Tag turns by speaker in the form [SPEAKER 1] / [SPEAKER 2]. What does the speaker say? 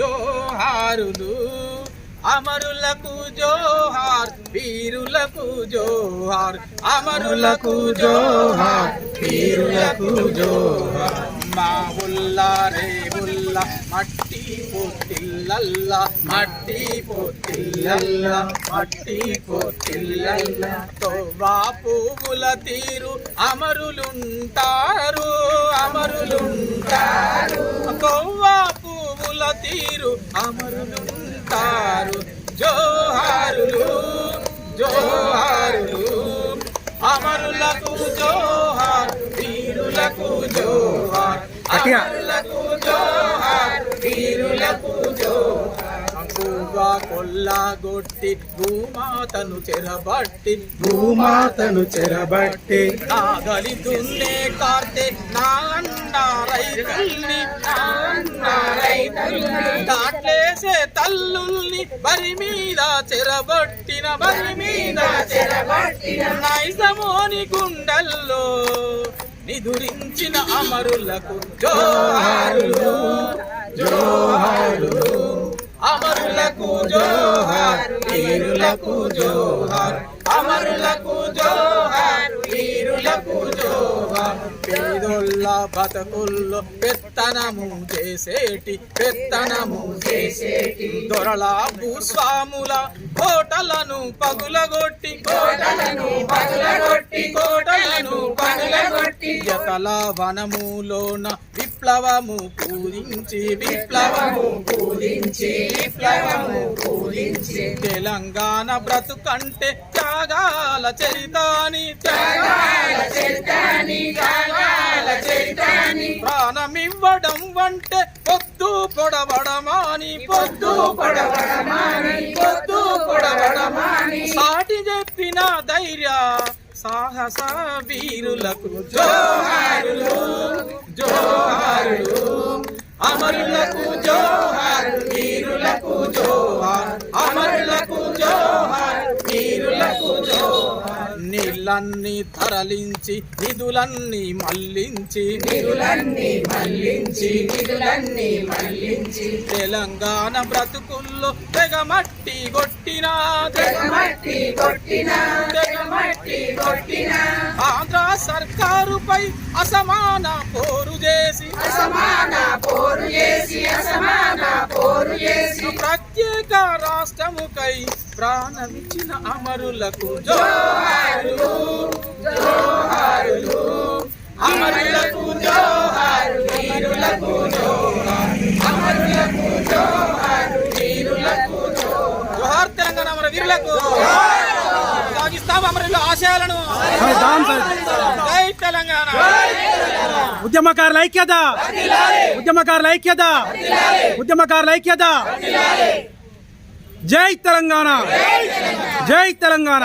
[SPEAKER 1] జోహారులు అమరులకు జోహార్ వీరులకు జోహార్ అమరులకు జోహార్ వీరులకు జోహార్. మా ఉల్లా రే ఉల్లా మట్టి పోతిల్లల్లా మట్టి పోతిల్లల్లా మట్టి పోతిల్లల్లా. తోవా పువ్వుల తీరు అమరులుంటారు అమరులుంటారు. అమరులుంటారు. జోహారులు జోహారులు. అమరులకు జోహార్ వీరులకు జోహార్. అమరులకు జోహార్ వీరులకు జోహార్. కొల్లగొట్టి భూమాతను చెరబట్టి.
[SPEAKER 2] భూమాతను చెరబట్టి.
[SPEAKER 1] నాగలి దున్నే కార్తె నా అన్న దాట్లేసే తల్లుల్ని బరి మీద చెరబట్టిన బరి మీద చెరబట్టిన నైజమోని గుండెల్లో నిదురించిన అమరులకు జోహారులు జోహారులు. అమరులకు జోహార్ వీరులకు జోహార్. అమరులకు బతుకుల్లో పెత్తనము చేసేటి పెత్తనము చేసేటి. దొరల భూస్వాముల కోటలను పగులగొట్టి కోటలను పగులగొట్టి కోటలను పగులగొట్టి. జతల వనములోన విప్లవము పూరించి విప్లవము పూరించి విప్లవము పూరించి తెలంగాణ బ్రతుకంటే త్యాగాల చరితాని త్యాగాల చరితాని త్యాగాల చరితాని ప్రాణమివ్వడం అంటే పొద్దు పొడబడమాని పొద్దు పొడబడమాని పొద్దు పొడబడమాని సాటి చెప్పిన ధైర్య సాహస వీరులకు జోహారులు జోహారులు. అమరులకు నీళ్ళన్ని తరలించి నిధులన్నీ మళ్ళించి. నిధులన్నీ మళ్ళించి నిధులన్నీ మళ్ళించి. తెలంగాణ బ్రతుకుల్లో తెగమట్టి కొట్టిన. తెగమట్టి కొట్టిన. తెగమట్టి కొట్టిన. ఆంధ్ర సర్కారుపై అసమాన పోరు చేసి. అసమాన పోరు చేసి అసమాన పోరు చేసి. ప్రత్యేక రాష్ట్రముకై ప్రాణమిచ్చిన అమరులకు జోహారులు జోహారులు. అమరులకు జోహారు వీరులకు జోహార్ అమరులకు జోహారు వీరులకు జోహార్ తెలంగాణ అమర వీరులకు జోహార్ అమరుల ఆశయాలను తెలంగాణ.
[SPEAKER 2] ఉద్యమకారుల ఐక్యత. ఉద్యమకారుల ఐక్యత. ఉద్యమకారుల ఐక్యత. జై తెలంగాణ. జై తెలంగాణ.